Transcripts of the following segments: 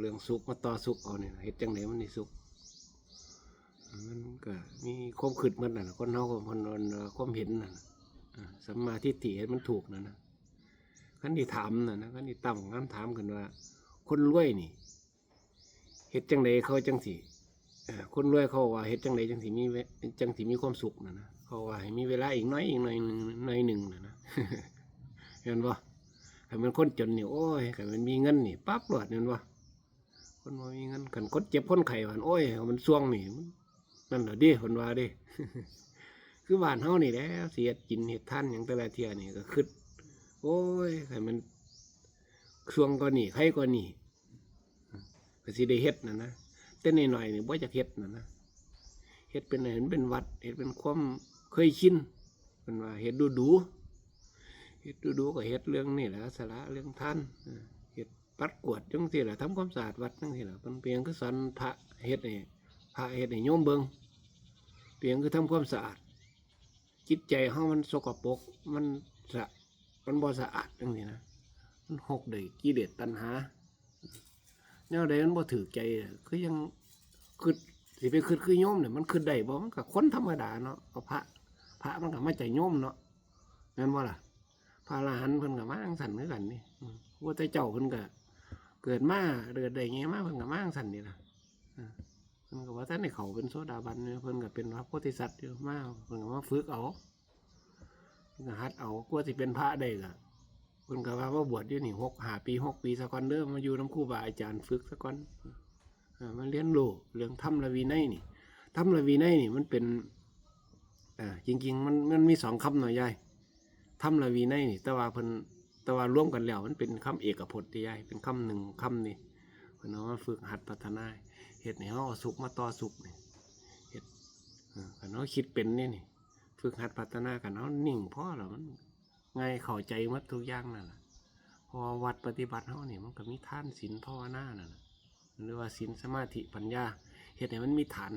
เรื่องสุขมาต่อสุขเอาเนี่ยเฮ็ดจังไหนมันนี่สุขมันก็มีความคิดมันน่ะคนเฮาก็มันนความเห็นน่ะสัมมาทิฏฐิเห็นมันถูกนะนะคันที่ถามน่ะนะคันที่ตั้งคำถามกันว่า คนรวยนี่เฮ็ดจังไดเขาจังสิเอ่คนรวยเขาว่าเฮ็ดจังไดจังสิมีจังสิมีความสุขน่ะนะเขาว่าให้มีเวลาอีกน้อยอีกหน่อยหนึ่งหน่อยหนึ่งน่ะนะเห็นบ่ให้มันคนจนนี่โอ้ยให้มันมีเงินนี่ปั๊บหลอดเห็นบ่ คนบ่มีเงินกันคนเจ็บคนไข้ว่าโอ้ย มันซ่วงนี่นั่นเหรอดิคนว่าดิคือบ้านเฮานี่แหล้วเสียดกินเห็ดท่านอย่างแต่ละเทียนี่ก็คิดโอ้ยให้มันช่วงก็นี่ใครก็นี่ก็สิได้เฮ็ดนะนะแต่นหน่อยๆนี่บ่จะเฮ็ดนะนะเฮ็ดเป็นเห็นเป็นวัดเฮ็ดเป็นความเคยชินเป็นว่าเฮ็ดดูดูเฮ็ดดูดูก็เฮ็ดเรื่องนี่แหละสาระเรื่องท่านเออเฮ็ด ปัดกวดจังซี่แหละทำความสะอาดวัดจังซี่แหละเป็นเพียงคือสอนพระเฮ็ดให้พระเฮ็ดให้โยมเบิงเพียงคือทำความสะอาด จิตใจเฮามันสกปรกมันสะมันบ่สะอาดจังซี่นะมันหกเลยกิเลสตัณหาแนวใดมันบ่ถือใจคือยังคือสิไปคือคือโยมเนี่ยมันคือได้บ่มันก็คนธรรมดาเนาะก็พระ พระมันก็มาจโยมเนาะแม่นบ่ล่ะพระอรหันต์เพิ่นก็มาจังสั่นคือกันนี่อืมว่าแต่เจ้าเพิ่นก็ เกิดมาเกิดได้ไงมาเพิ่นก็มาสั่นนี่ล่ะเพิ่นก็ว่าท่านให้เขาเป็นโซดาบันเพิ่นก็เป็นพระโพธิสัตว์อยู่มาเพิ่นก็มาฝึกเอาเพิ่นก็หัดเอากว่าสิเป็นพระได้ก็เพิ่นก็ว่าว่าบวชอยู่นี่หกหาปีหกปีสะก่อนเด้อมาอยู่น้ำครูบาอาจารย์ฝึกสะก่อนอ่ามาเรียนรู้เรื่องธรรมละวีไนนี่ธรรมละวีไนนี่มันเป็นอ่าจริง ๆ มันมันมีสองคำหน่อยยายธรรมละวีไนนี่แต่ว่าเพิ่น แต่ว่าร่วมกันแล้วมันเป็นคำเอกพจน์ที่ยายเป็นคำหนึ่งคำนี่เพิ่นเอาฝึกหัดพัฒนาเฮ็ดให้เฮาเอาสุขมาต่อสุขนี่เฮ็ดอ่ากันเฮาคิดเป็นนี่นี่ฝึกหัดพัฒนากันเฮานิ่งพอแล้วมันง่ายเข้าใจมัดทุกอย่างนั่นแหละพอวัดปฏิบัติเฮานี่มันก็มีท่านศีลภาวนานั่นน่ะหรือว่าศีลสมาธิปัญญาเฮ็ดให้มันมีฐาน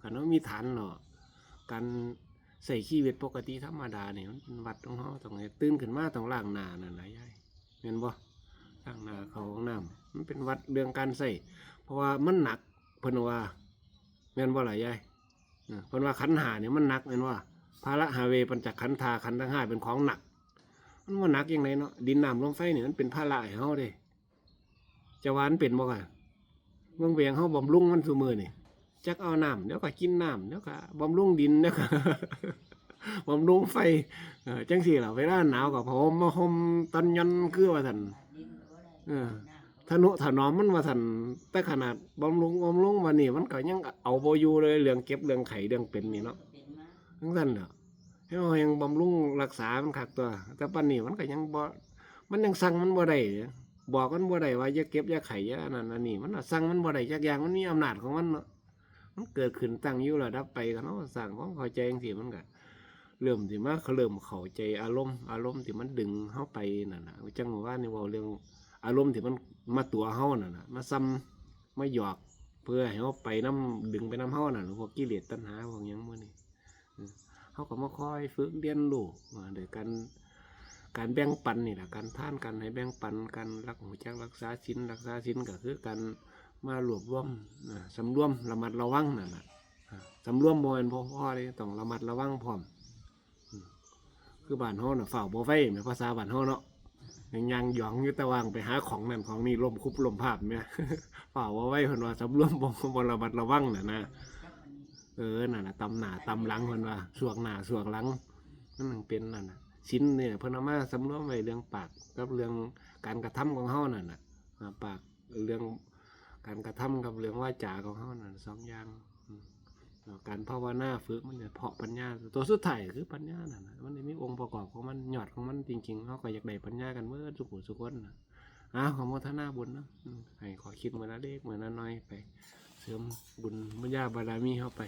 คันว่ามีฐานเนาะการ ใส่ชีวิตปกติธรรมดาเนี่ยมันวัดของเฮาต้องให้ตื่นขึ้นมาต้องล้างหน้านั่นแหละยายเห็นบ่ล้างหน้าเขาห้องน้ำมันเป็นวัดเรื่องการใส่เพราะว่ามันหนักเพิ่นว่าแม่นบ่ล่ะยายเพิ่นว่าขันหาเนี่ยมันหนักแม่นว่าภาระหาเวปัญจขันธาขันทั้งห้าเป็นของหนัก มันว่าหนักยังไงเนาะดินน้ำลมไฟเนี่ยมันเป็นภาระให้เฮาเด้จะวานเป็นบ่กันเมืองเวียงเฮาบำรุงมันซุมือนี่ จักเอาน้ำเดี๋ยวก็กินน้ำเดี๋ยวก็บำรุงดินเดี๋ยวก็บำรุงไฟเออจังสี่ล่ะเวลาหนาวก็พอมมาห่มตันยันคือว่าท่นเออทนุถนอมมันว่าท่นแต่ขนาดบำรุงบำรุงวันนี้มันก็ยังเอาบ่อยู่เลยเรื่องเก็บเรื่องไข่เรื่องเป็นนี่เนาะทั้งนั้นเนาะให้เรายังบำรุงรักษามันคักตัว แต่ปันนี้มันก็ยังบ่มันยังสั่งมันบ่ได้บอกมันบ่ได้ว่าอย่าเก็บอย่าไข่อย่าอันนั้นอันนี้มันสั่งมันบ่ได้จักอย่างมันมีอำนาจของมันเนาะ มันเกิดขึ้นตั้งอยู่ระดับไปกันเนาะสั่งของเข้าใจจังซี่มันก็เริ่มสิมาเขาเริ่มเข้าใจอารมณ์อารมณ์ที่มันดึงเฮาไปนั่นน่ะจังว่านี่ว้าเรื่องอารมณ์ที่มันมาตัวเฮานั่นน่ะมาซ้ำมาหยอกเพื่อให้เฮาไปนํดึงไปนํเฮานั่นพวกกิเลสตัณหาพวกยังมื้อนี้เขาก็มาคอยฝึกเรียนรู้มาโดยการการแบ่งปันนี่แหละการท่านกันให้แบ่งปันกันรักหัวจักรักษาสินรักษาสินก็คือการ มารวบรวมอ่าสำรวมระมัดระวังนั่นแหละอ่าสำรวมโมเอนพ่อพ่อเลยต้องระมัดระวังพร้อมอืมคือบ้านเฮาน่ะฝ่าบ่ไฟแม่ภาษาบ้านเฮาเนาะยังยังหยองอยู่แตะวางไปหาของนั่นของนี่ลมคุบลมภาพเนี่ยฝ่าบ่ไฟเพิ่นว่าสำรวมบ่บ่ระมัดระวังน่ะนะเออนั่นน่ะตำหนาตำหลังเพิ่นว่าสวกหน้าสวกหลังนั่นมันเป็นนั่นน่ะชิ้นเนี่ยเพิ่นเอามาสำรวมไว้เรื่องปากกับเรื่องการกระทำของเฮานั่นน่ะอ่าปากเรื่อง การกระทำกับเรื่องว่าจาของเขานั่นสองอย่างการภาวนาฝึกมันเนี่ยเพาะปัญญา ตัวสุดท้ายคือปัญญานั่นน่ะมันมีองค์ประกอบของมันหยอดของมันจริงๆเขาก็อยากได้ปัญญากันเมื่อสุขุสุขคนน่ะอ้าวขอโมทนาบุญนะให้ขอคิดมื้อละเล็กเมื้อละน้อยไป เสริมบุญบุญญาบารมีเข้าไป